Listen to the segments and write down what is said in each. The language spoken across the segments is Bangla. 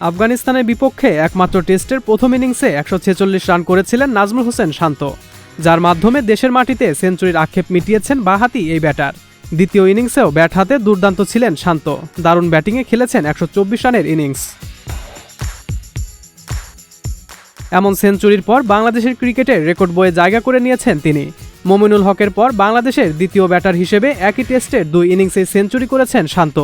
আফগানিস্তানের বিপক্ষে একমাত্র টেস্টের প্রথম ইনিংসে একশো ছেচল্লিশ রান করেছিলেন নাজমুল হোসেন শান্ত, যার মাধ্যমে দেশের মাটিতে সেঞ্চুরির আক্ষেপ মিটিয়েছেন বাহাতি এই ব্যাটার। দ্বিতীয় ইনিংসেও ব্যাট হাতে দুর্দান্ত ছিলেন শান্ত, দারুণ ব্যাটিংয়ে খেলেছেন একশো চব্বিশ রানের ইনিংস। এমন সেঞ্চুরির পর বাংলাদেশের ক্রিকেটের রেকর্ড বইয়ে জায়গা করে নিয়েছেন তিনি। মমিনুল হকের পর বাংলাদেশের দ্বিতীয় ব্যাটার হিসেবে একই টেস্টের দুই ইনিংসে সেঞ্চুরি করেছেন শান্ত।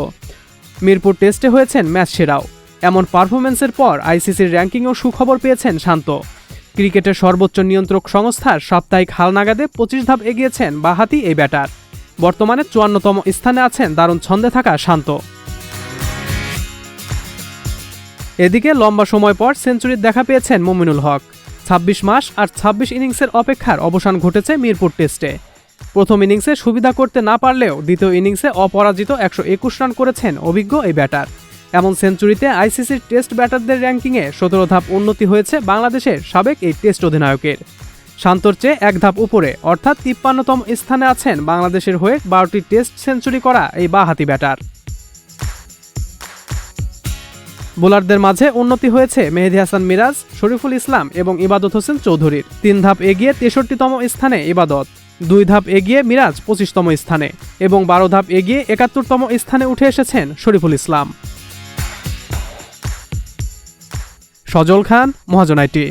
মিরপুর টেস্টে হয়েছেন ম্যাচ সেরাও। এমন পারফরমেন্সের পর আইসিসির র্যাঙ্কিংয়েও সুখবর পেয়েছেন শান্ত। ক্রিকেটের সর্বোচ্চ নিয়ন্ত্রক সংস্থার সাপ্তাহিক হালনাগাদে পঁচিশ ধাপ এগিয়েছেন বাহাতি এই ব্যাটার। বর্তমানে চুয়ান্নতম স্থানে আছেন দারুণ ছন্দে থাকা শান্ত। এদিকে লম্বা সময় পর সেঞ্চুরির দেখা পেয়েছেন মমিনুল হক। ২৬ মাস আর ২৬ ইনিংসের অপেক্ষার অবসান ঘটেছে মিরপুর টেস্টে। প্রথম ইনিংসে সুবিধা করতে না পারলেও দ্বিতীয় ইনিংসে অপরাজিত একশো একুশ রান করেছেন অভিজ্ঞ এই ব্যাটার। এমন সেঞ্চুরিতে আইসিসির টেস্ট ব্যাটারদের র্যাঙ্কিংয়ে সতেরো ধাপ উন্নতি হয়েছে বাংলাদেশের সাবেক এই টেস্ট অধিনায়কের। শান্তর চেয়ে এক ধাপ উপরে, অর্থাৎ তিপ্পান্নতম স্থানে আছেন বাংলাদেশের হয়ে বারোটি টেস্ট সেঞ্চুরি করা এই বাহাতি ব্যাটার। বোলারদের মাঝে উন্নতি হয়েছে মেহেদি হাসান মিরাজ, শরীফুল ইসলাম এবং ইবাদত হোসেন চৌধুরীর। তিন ধাপ এগিয়ে তেষট্টিতম স্থানে ইবাদত, দুই ধাপ এগিয়ে মিরাজ পঁচিশতম স্থানে এবং বারো ধাপ এগিয়ে একাত্তরতম স্থানে উঠে এসেছেন শরীফুল ইসলাম। সজল খান মহাজনাইটি